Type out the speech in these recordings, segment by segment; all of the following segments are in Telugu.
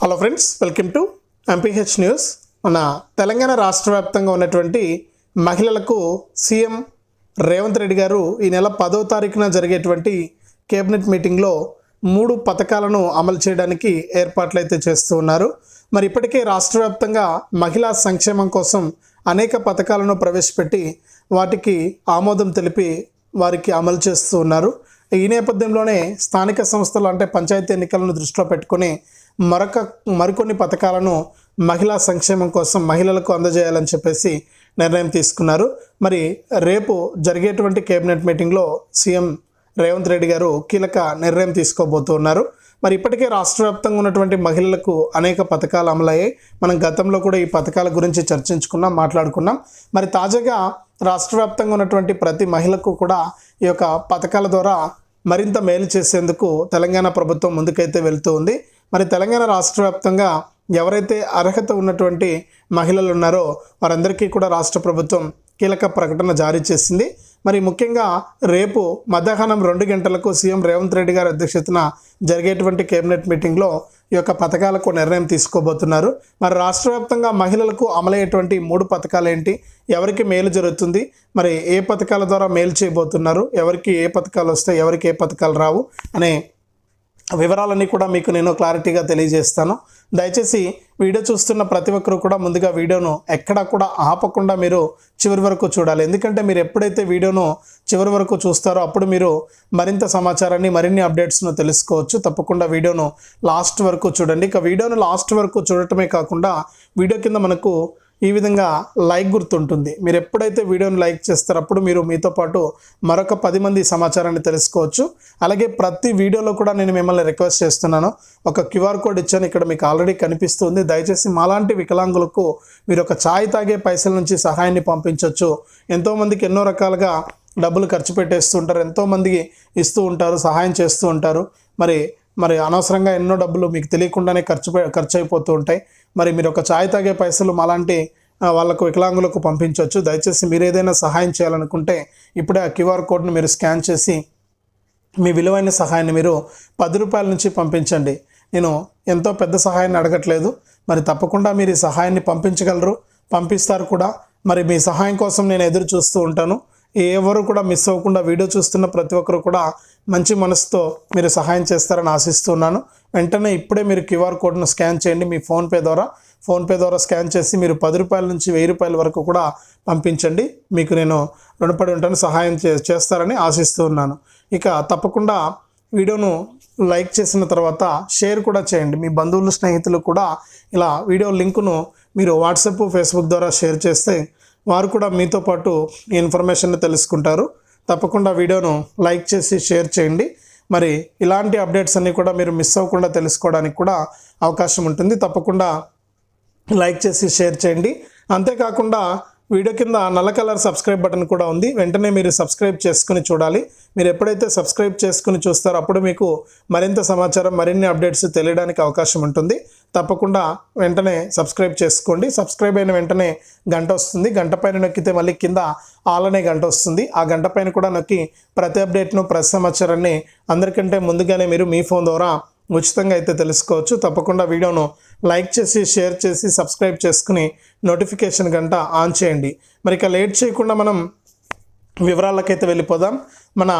Hello friends welcome to MPH news మన తెలంగాణ రాష్ట్ర వ్యాప్తంగా ఉన్నటువంటి మహిళలకు సీఎం రేవంత్ రెడ్డి గారు ఈ నెల పదో తారీఖున జరిగేటువంటి కేబినెట్ మీటింగ్లో మూడు పథకాలను అమలు చేయడానికి ఏర్పాట్లు అయితే చేస్తూ ఉన్నారు. మరి ఇప్పటికే రాష్ట్ర వ్యాప్తంగా మహిళా సంక్షేమం కోసం అనేక పథకాలను ప్రవేశపెట్టి వాటికి ఆమోదం తెలిపి వారికి అమలు చేస్తూ ఉన్నారు. ఈ నేపథ్యంలోనే స్థానిక సంస్థలు అంటే పంచాయతీ ఎన్నికలను దృష్టిలో పెట్టుకొని మరొక మరికొన్ని పథకాలను మహిళా సంక్షేమం కోసం మహిళలకు అందజేయాలని చెప్పేసి నిర్ణయం తీసుకున్నారు. మరి రేపు జరిగేటువంటి కేబినెట్ మీటింగ్లో సీఎం రేవంత్ రెడ్డి గారు కీలక నిర్ణయం తీసుకోబోతున్నారు. మరి ఇప్పటికే రాష్ట్ర వ్యాప్తంగా ఉన్నటువంటి మహిళలకు అనేక పథకాలు అమలయ్యాయి. మనం గతంలో కూడా ఈ పథకాల గురించి చర్చించుకున్నాం మాట్లాడుకున్నాం. మరి తాజాగా రాష్ట్ర వ్యాప్తంగా ఉన్నటువంటి ప్రతి మహిళకు కూడా ఈ యొక్క పథకాల ద్వారా మరింత మేలు చేసేందుకు తెలంగాణ ప్రభుత్వం ముందుకైతే వెళ్తూ ఉంది. మరి తెలంగాణ రాష్ట్ర వ్యాప్తంగా ఎవరైతే అర్హత ఉన్నటువంటి మహిళలు ఉన్నారో వారందరికీ కూడా రాష్ట్ర ప్రభుత్వం కీలక ప్రకటన జారీ చేసింది. మరి ముఖ్యంగా రేపు మధ్యాహ్నం రెండు గంటలకు సీఎం రేవంత్ రెడ్డి గారి అధ్యక్షతన జరిగేటువంటి కేబినెట్ మీటింగ్లో ఈ యొక్క పథకాలకు నిర్ణయం తీసుకోబోతున్నారు. మరి రాష్ట్ర వ్యాప్తంగా మహిళలకు అమలయ్యేటువంటి మూడు పథకాలు ఏంటి? ఎవరికి మేలు జరుగుతుంది? మరి ఏ పథకాల ద్వారా మేలు చేయబోతున్నారు? ఎవరికి ఏ పథకాలు వస్తాయి? ఎవరికి ఏ పథకాలు రావు? అనే వివరాలన్నీ కూడా మీకు నేను క్లారిటీగా తెలియజేస్తాను. దయచేసి వీడియో చూస్తున్న ప్రతి ఒక్కరు కూడా ముందుగా వీడియోను ఎక్కడా కూడా ఆపకుండా మీరు చివరి వరకు చూడాలి. ఎందుకంటే మీరు ఎప్పుడైతే వీడియోను చివరి వరకు చూస్తారో అప్పుడు మీరు మరింత సమాచారాన్ని మరిన్ని అప్డేట్స్ను తెలుసుకోవచ్చు. తప్పకుండా వీడియోను లాస్ట్ వరకు చూడండి. ఇక వీడియోను లాస్ట్ వరకు చూడటమే కాకుండా వీడియో కింద మనకు ఈ విధంగా లైక్ గుర్తుంటుంది. మీరు ఎప్పుడైతే వీడియోని లైక్ చేస్తారో అప్పుడు మీరు మీతో పాటు మరొక పది మంది సమాచారాన్ని తెలుసుకోవచ్చు. అలాగే ప్రతి వీడియోలో కూడా నేను మిమ్మల్ని రిక్వెస్ట్ చేస్తున్నాను. ఒక క్యూఆర్ కోడ్ ఇచ్చాను. ఇక్కడ మీకు ఆల్రెడీ కనిపిస్తుంది. దయచేసి మాలాంటి వికలాంగులకు మీరు ఒక ఛాయ్ తాగే పైసల నుంచి సహాయాన్ని పంపించవచ్చు ఎంతోమందికి ఎన్నో రకాలుగా డబ్బులు ఖర్చు పెట్టేస్తూ ఉంటారు. ఎంతోమందికి ఇస్తూ ఉంటారు సహాయం చేస్తూ ఉంటారు. మరి మరి అనవసరంగా ఎన్నో డబ్బులు మీకు తెలియకుండానే ఖర్చు ఖర్చు అయిపోతూ ఉంటాయి. మరి మీరు ఒక ఛాయ్ తాగే పైసలు మాలాంటి వాళ్ళకు వికలాంగులకు పంపించవచ్చు. దయచేసి మీరు ఏదైనా సహాయం చేయాలనుకుంటే ఇప్పుడే ఆ క్యూఆర్ కోడ్ని మీరు స్కాన్ చేసి మీ విలువైన సహాయాన్ని మీరు పది రూపాయల నుంచి పంపించండి. నేను ఎంతో పెద్ద సహాయాన్ని అడగట్లేదు. మరి తప్పకుండా మీరు ఈ సహాయాన్ని పంపించగలరు పంపిస్తారు కూడా. మరి మీ సహాయం కోసం నేను ఎదురు చూస్తూ ఉంటాను. ఎవరు కూడా మిస్ అవ్వకుండా వీడియో చూస్తున్న ప్రతి ఒక్కరు కూడా మంచి మనసుతో మీరు సహాయం చేస్తారని ఆశిస్తున్నాను. వెంటనే ఇప్పుడే మీరు క్యూఆర్ కోడ్ను స్కాన్ చేయండి. మీ ఫోన్పే ద్వారా ఫోన్పే ద్వారా స్కాన్ చేసి మీరు పది రూపాయల నుంచి వెయ్యి రూపాయల వరకు కూడా పంపించండి. మీకు నేను రుణపడి ఉంటాను సహాయం చే చేస్తారని ఆశిస్తూ ఉన్నాను ఇక తప్పకుండా వీడియోను లైక్ చేసిన తర్వాత షేర్ కూడా చేయండి. మీ బంధువులు స్నేహితులు కూడా ఇలా వీడియో లింకును మీరు వాట్సాప్ ఫేస్బుక్ ద్వారా షేర్ చేస్తే వారు కూడా మీతో పాటు ఈ ఇన్ఫర్మేషన్ తెలుసుకుంటారు. తప్పకుండా వీడియోను లైక్ చేసి షేర్ చేయండి. మరి ఇలాంటి అప్డేట్స్ అన్నీ కూడా మీరు మిస్ అవ్వకుండా తెలుసుకోవడానికి కూడా అవకాశం ఉంటుంది. తప్పకుండా లైక్ చేసి షేర్ చేయండి. అంతేకాకుండా వీడియో కింద నల్ల కలర్ సబ్స్క్రైబ్ బటన్ కూడా ఉంది. వెంటనే మీరు సబ్స్క్రైబ్ చేసుకుని చూడాలి. మీరు ఎప్పుడైతే సబ్స్క్రైబ్ చేసుకుని చూస్తారో అప్పుడు మీకు మరింత సమాచారం మరిన్ని అప్డేట్స్ తెలియడానికి అవకాశం ఉంటుంది. తప్పకుండా వెంటనే సబ్స్క్రైబ్ చేసుకోండి. సబ్స్క్రైబ్ అయిన వెంటనే గంట వస్తుంది. గంట పైన నొక్కితే మళ్ళీ కింద ఆల్ అనే గంట వస్తుంది. ఆ గంట పైన కూడా నొక్కి ప్రతి అప్డేట్ను ప్రతి సమాచారాన్ని అందరికంటే ముందుగానే మీరు మీ ఫోన్ ద్వారా ఉచితంగా అయితే తెలుసుకోవచ్చు. తప్పకుండా వీడియోను లైక్ చేసి షేర్ చేసి సబ్స్క్రైబ్ చేసుకుని నోటిఫికేషన్ గంట ఆన్ చేయండి. మరి ఇక లేట్ చేయకుండా మనం వివరాలకైతే వెళ్ళిపోదాం. మన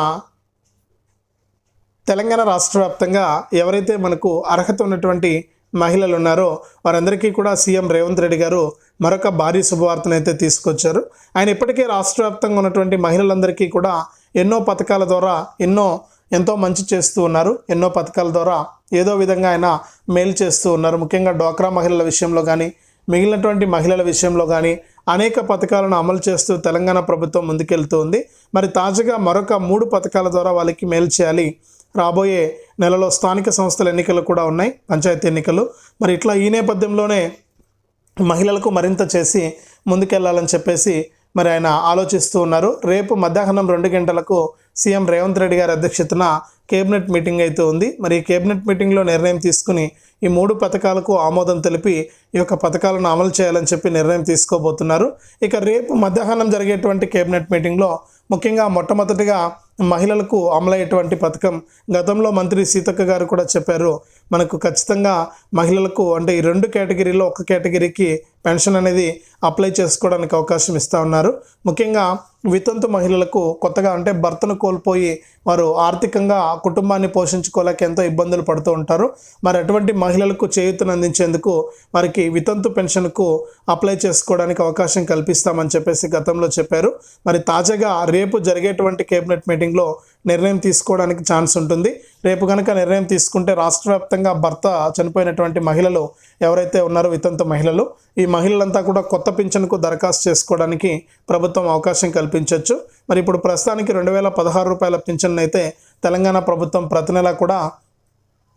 తెలంగాణ రాష్ట్ర వ్యాప్తంగా ఎవరైతే మనకు అర్హత ఉన్నటువంటి మహిళలు ఉన్నారో వారందరికీ కూడా సీఎం రేవంత్ రెడ్డి గారు మరొక భారీ శుభవార్తను అయితే తీసుకొచ్చారు. ఆయన ఇప్పటికే రాష్ట్ర వ్యాప్తంగా ఉన్నటువంటి మహిళలందరికీ కూడా ఎన్నో పథకాల ద్వారా ఎన్నో ఎంతో మంచి చేస్తూ ఉన్నారు. ఎన్నో పథకాల ద్వారా ఏదో విధంగా ఆయన మేలు చేస్తూ ఉన్నారు. ముఖ్యంగా డోక్రా మహిళల విషయంలో కానీ మిగిలినటువంటి మహిళల విషయంలో కానీ అనేక పథకాలను అమలు చేస్తూ తెలంగాణ ప్రభుత్వం ముందుకెళ్తూ ఉంది. మరి తాజాగా మరొక మూడు పథకాల ద్వారా వాళ్ళకి మేలు చేయాలి రాబోయే నెలలో స్థానిక సంస్థల ఎన్నికలు కూడా ఉన్నాయి పంచాయతీ ఎన్నికలు. మరి ఇట్లా ఈ నేపథ్యంలోనే మహిళలకు మరింత చేసి ముందుకెళ్ళాలని చెప్పేసి మరి ఆయన ఆలోచిస్తూ ఉన్నారు. రేపు మధ్యాహ్నం రెండు గంటలకు సీఎం రేవంత్ రెడ్డి గారి అధ్యక్షతన కేబినెట్ మీటింగ్ అయితే ఉంది. మరి ఈ కేబినెట్ మీటింగ్లో నిర్ణయం తీసుకుని ఈ మూడు పథకాలకు ఆమోదం తెలిపి ఈ యొక్క పథకాలను అమలు చేయాలని చెప్పి నిర్ణయం తీసుకోబోతున్నారు. ఇక రేపు మధ్యాహ్నం జరిగేటువంటి కేబినెట్ మీటింగ్లో ముఖ్యంగా మొట్టమొదటిగా మహిళలకు అమలయ్యేటువంటి పథకం. గతంలో మంత్రి సీతక్క గారు కూడా చెప్పారు మనకు ఖచ్చితంగా మహిళలకు అంటే ఈ రెండు కేటగిరీలో ఒక కేటగిరీకి పెన్షన్ అనేది అప్లై చేసుకోవడానికి అవకాశం ఇస్తూ ఉన్నారు. ముఖ్యంగా వితంతు మహిళలకు కొత్తగా అంటే భర్తను కోల్పోయి వారు ఆర్థికంగా కుటుంబాన్ని పోషించుకోలేక ఎంతో ఇబ్బందులు పడుతూ ఉంటారు. మరి అటువంటి మహిళలకు చేయూతను అందించేందుకు వారికి వితంతు పెన్షన్కు అప్లై చేసుకోవడానికి అవకాశం కల్పిస్తామని చెప్పేసి గతంలో చెప్పారు. మరి తాజాగా రేపు జరిగేటువంటి కేబినెట్ మీటింగ్లో నిర్ణయం తీసుకోవడానికి ఛాన్స్ ఉంటుంది. రేపు కనుక నిర్ణయం తీసుకుంటే రాష్ట్ర వ్యాప్తంగా భర్త చనిపోయినటువంటి మహిళలు ఎవరైతే ఉన్నారో వితంత మహిళలు ఈ మహిళలంతా కూడా కొత్త పింఛన్కు దరఖాస్తు చేసుకోవడానికి ప్రభుత్వం అవకాశం కల్పించవచ్చు మరి ఇప్పుడు ప్రస్తుతానికి రెండు వేల పదహారు రూపాయల పింఛన్ అయితే తెలంగాణ ప్రభుత్వం ప్రతి నెలా కూడా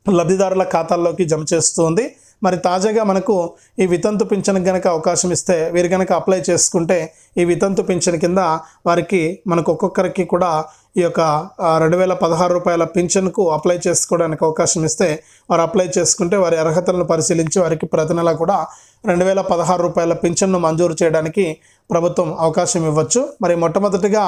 లబ్ధిదారుల ఖాతాల్లోకి జమ చేస్తుంది. మరి తాజాగా మనకు ఈ వితంతు పింఛన్ కనుక అవకాశం ఇస్తే వీరు కనుక అప్లై చేసుకుంటే ఈ వితంతు పింఛన్ కింద వారికి మనకు ఒక్కొక్కరికి కూడా ఈ యొక్క రెండు వేల పదహారు రూపాయల పింఛన్కు అప్లై చేసుకోవడానికి అవకాశం ఇస్తే వారు అప్లై చేసుకుంటే వారి అర్హతలను పరిశీలించి వారికి ప్రతి నెల కూడా రెండు వేల పదహారు రూపాయల పింఛన్ను మంజూరు చేయడానికి ప్రభుత్వం అవకాశం ఇవ్వచ్చు. మరి మొట్టమొదటిగా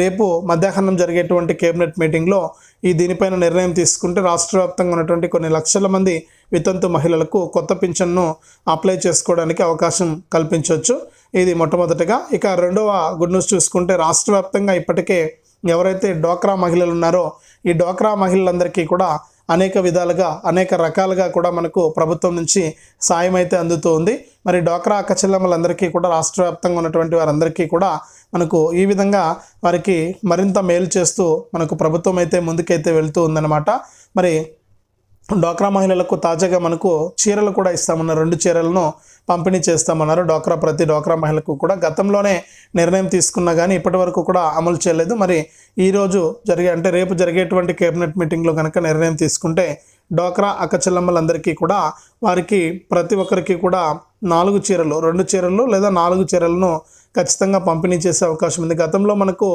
రేపు మధ్యాహ్నం జరిగేటువంటి కేబినెట్ మీటింగ్లో ఈ దీనిపైన నిర్ణయం తీసుకుంటే రాష్ట్ర వ్యాప్తంగా ఉన్నటువంటి కొన్ని లక్షల మంది వితంతు మహిళలకు కొత్త పింఛన్ను అప్లై చేసుకోవడానికి అవకాశం కల్పించవచ్చు ఇది మొట్టమొదటిగా. ఇక రెండవ గుడ్ న్యూస్ చూసుకుంటే రాష్ట్ర వ్యాప్తంగా ఇప్పటికే ఎవరైతే డోక్రా మహిళలు ఉన్నారో ఈ డోక్రా మహిళలందరికీ కూడా అనేక విధాలుగా అనేక రకాలుగా కూడా మనకు ప్రభుత్వం నుంచి సాయం అయితే అందుతుంది. మరి డోక్రా అక్కచెల్లెమ్మలందరికీ కూడా రాష్ట్ర వ్యాప్తంగా ఉన్నటువంటి వారందరికీ కూడా మనకు ఈ విధంగా వారికి మరింత మేలు చేస్తూ మనకు ప్రభుత్వం అయితే ముందుకైతే వెళ్తూ ఉందన్నమాట. మరి డోక్రా మహిళలకు తాజాగా మనకు చీరలు కూడా ఇస్తామన్నారు. రెండు చీరలను పంపిణీ చేస్తామన్నారు. డోక్రా ప్రతి డోక్రా మహిళకు కూడా గతంలోనే నిర్ణయం తీసుకున్నా కానీ ఇప్పటి వరకు కూడా అమలు చేయలేదు. మరి ఈరోజు జరిగే అంటే రేపు జరిగేటువంటి కేబినెట్ మీటింగ్లో కనుక నిర్ణయం తీసుకుంటే డోక్రా అక్కచెల్లమ్మలందరికీ కూడా వారికి ప్రతి ఒక్కరికి కూడా నాలుగు చీరలు రెండు చీరలు లేదా నాలుగు చీరలను ఖచ్చితంగా పంపిణీ చేసే అవకాశం ఉంది. గతంలో మనకు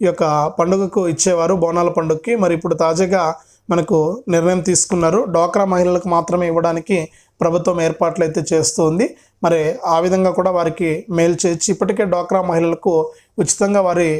ఈ యొక్క పండుగకు ఇచ్చేవారు బోనాల పండుగకి. మరి ఇప్పుడు తాజాగా మనకు నిర్ణయం తీసుకున్నారు. డోక్రా మహిళలకు మాత్రమే ఇవ్వడానికి ప్రభుత్వం ఏర్పాట్లు అయితే చేస్తుంది. మరి ఆ విధంగా కూడా వారికి మేలు చేర్చి ఇప్పటికే డోక్రా మహిళలకు ఉచితంగా వారి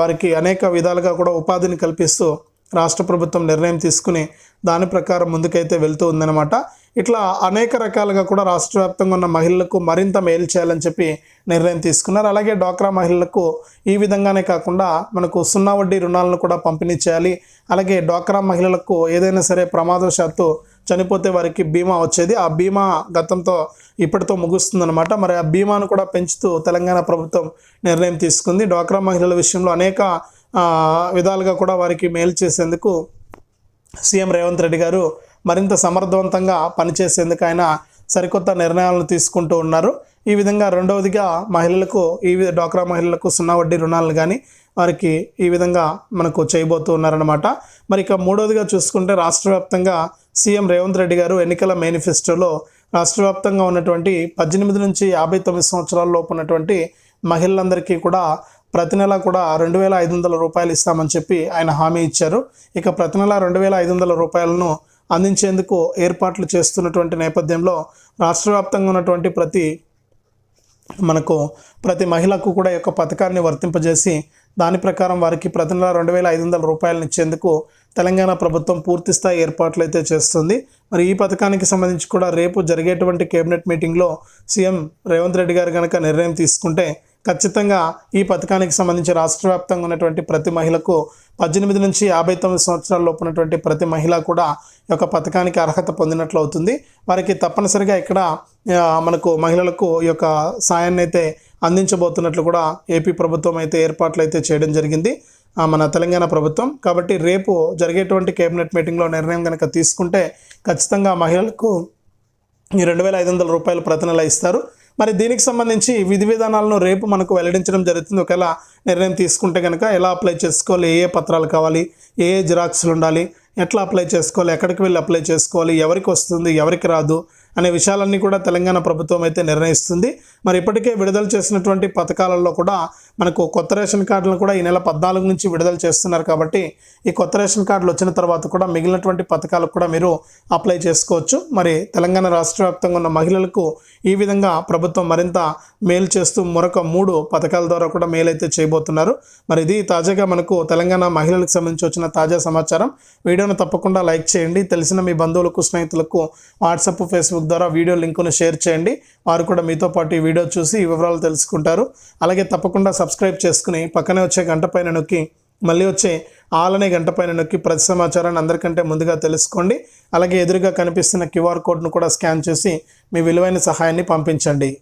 వారికి అనేక విధాలుగా కూడా ఉపాధిని కల్పిస్తూ రాష్ట్ర ప్రభుత్వం నిర్ణయం తీసుకుని దాని ప్రకారం ముందుకైతే వెళ్తూ ఉందన్నమాట. ఇట్లా అనేక రకాలుగా కూడా రాష్ట్ర వ్యాప్తంగా ఉన్న మహిళలకు మరింత మేలు చేయాలని చెప్పి నిర్ణయం తీసుకున్నారు. అలాగే డ్వాక్రా మహిళలకు ఈ విధంగానే కాకుండా మనకు సున్నా వడ్డీ రుణాలను కూడా పంపిణీ చేయాలి. అలాగే డ్వాక్రా మహిళలకు ఏదైనా సరే ప్రమాదవశాత్తు చనిపోతే వారికి బీమా వచ్చేది. ఆ బీమా గతంతో ఇప్పటితో ముగుస్తుందన్నమాట. మరి ఆ బీమాను కూడా పెంచుతూ తెలంగాణ ప్రభుత్వం నిర్ణయం తీసుకుంది. డ్వాక్రా మహిళల విషయంలో అనేక విధాలుగా కూడా వారికి మేలు చేసేందుకు సీఎం రేవంత్ రెడ్డి గారు మరింత సమర్థవంతంగా పనిచేసేందుకు ఆయన సరికొత్త నిర్ణయాలను తీసుకుంటూ ఉన్నారు. ఈ విధంగా రెండవదిగా మహిళలకు ఈ వి- డ్వాక్రా మహిళలకు సున్నా వడ్డీ రుణాలను కానీ వారికి ఈ విధంగా మనకు చేయబోతూ ఉన్నారనమాట మరి ఇక మూడవదిగా చూసుకుంటే రాష్ట్ర వ్యాప్తంగా సీఎం రేవంత్ రెడ్డి గారు ఎన్నికల మేనిఫెస్టోలో రాష్ట్ర వ్యాప్తంగా ఉన్నటువంటి పద్దెనిమిది నుంచి యాభై తొమ్మిది సంవత్సరాల లోపు ఉన్నటువంటి మహిళలందరికీ కూడా ప్రతి నెల కూడా రెండు వేల ఐదు వందల రూపాయలు ఇస్తామని చెప్పి ఆయన హామీ ఇచ్చారు. ఇక ప్రతి నెల రెండు వేల ఐదు వందల రూపాయలను అందించేందుకు ఏర్పాట్లు చేస్తున్నటువంటి నేపథ్యంలో రాష్ట్ర వ్యాప్తంగా ఉన్నటువంటి ప్రతి మనకు ప్రతి మహిళకు కూడా ఈ యొక్క పథకాన్ని వర్తింపజేసి దాని ప్రకారం వారికి ప్రతి నెల రెండు వేల ఐదు వందల రూపాయలను ఇచ్చేందుకు తెలంగాణ ప్రభుత్వం పూర్తిస్థాయి ఏర్పాట్లు అయితే చేస్తుంది. మరి ఈ పథకానికి సంబంధించి కూడా రేపు జరిగేటువంటి కేబినెట్ మీటింగ్లో సీఎం రేవంత్ రెడ్డి గారు కనుక నిర్ణయం తీసుకుంటే ఖచ్చితంగా ఈ పథకానికి సంబంధించి రాష్ట్ర వ్యాప్తంగా ఉన్నటువంటి ప్రతి మహిళకు పద్దెనిమిది నుంచి యాభై తొమ్మిది సంవత్సరాల లోపు ఉన్నటువంటి ప్రతి మహిళ కూడా ఈ యొక్క పథకానికి అర్హత పొందినట్లు అవుతుంది. వారికి తప్పనిసరిగా ఇక్కడ మనకు మహిళలకు ఈ యొక్క సాయాన్ని అయితే అందించబోతున్నట్లు కూడా ఏపీ ప్రభుత్వం అయితే ఏర్పాట్లు అయితే చేయడం జరిగింది. మన తెలంగాణ ప్రభుత్వం. కాబట్టి రేపు జరిగేటువంటి కేబినెట్ మీటింగ్లో నిర్ణయం కనుక తీసుకుంటే ఖచ్చితంగా మహిళలకు ఈ రెండు వేల ఐదు వందల రూపాయలు ప్రతి నెల ఇస్తారు. మరి దీనికి సంబంధించి విధి విధానాలను రేపు మనకు వెల్లడించడం జరుగుతుంది. ఒకవేళ నిర్ణయం తీసుకుంటే కనుక ఎలా అప్లై చేసుకోవాలి? ఏ ఏ పత్రాలు కావాలి? ఏ ఏ జిరాక్స్లు ఉండాలి? ఎట్లా అప్లై చేసుకోవాలి? ఎక్కడికి వెళ్ళి అప్లై చేసుకోవాలి? ఎవరికి వస్తుంది? ఎవరికి రాదు? అనే విషయాలన్నీ కూడా తెలంగాణ ప్రభుత్వం అయితే నిర్ణయిస్తుంది. మరి ఇప్పటికే విడుదల చేసినటువంటి పథకాలలో కూడా మనకు కొత్త రేషన్ కార్డులను కూడా ఈ నెల పద్నాలుగు నుంచి విడుదల చేస్తున్నారు కాబట్టి ఈ కొత్త రేషన్ కార్డులు వచ్చిన తర్వాత కూడా మిగిలినటువంటి పథకాలకు కూడా మీరు అప్లై చేసుకోవచ్చు. మరి తెలంగాణ రాష్ట్ర వ్యాప్తంగా ఉన్న మహిళలకు ఈ విధంగా ప్రభుత్వం మరింత మేలు చేస్తూ మరొక మూడు పథకాల ద్వారా కూడా మేలు అయితే చేయబోతున్నారు. మరి ఇది తాజాగా మనకు తెలంగాణ మహిళలకు సంబంధించి వచ్చిన తాజా సమాచారం. వీడియోను తప్పకుండా లైక్ చేయండి. తెలిసిన మీ బంధువులకు స్నేహితులకు వాట్సాప్ ఫేస్బుక్ ద్వారా వీడియో లింకును షేర్ చేయండి. వారు కూడా మీతో పాటు ఈ వీడియో చూసి ఈ వివరాలు తెలుసుకుంటారు. అలాగే తప్పకుండా సబ్స్క్రైబ్ చేసుకుని పక్కనే వచ్చే గంట పైన నొక్కి మళ్ళీ వచ్చే ఆలనే గంట పైన నొక్కి ప్రతి సమాచారాన్ని అందరికంటే ముందుగా తెలుసుకోండి. అలాగే ఎదురుగా కనిపిస్తున్న క్యూఆర్ కోడ్ను కూడా స్కాన్ చేసి మీ విలువైన సహాయాన్ని పంపించండి.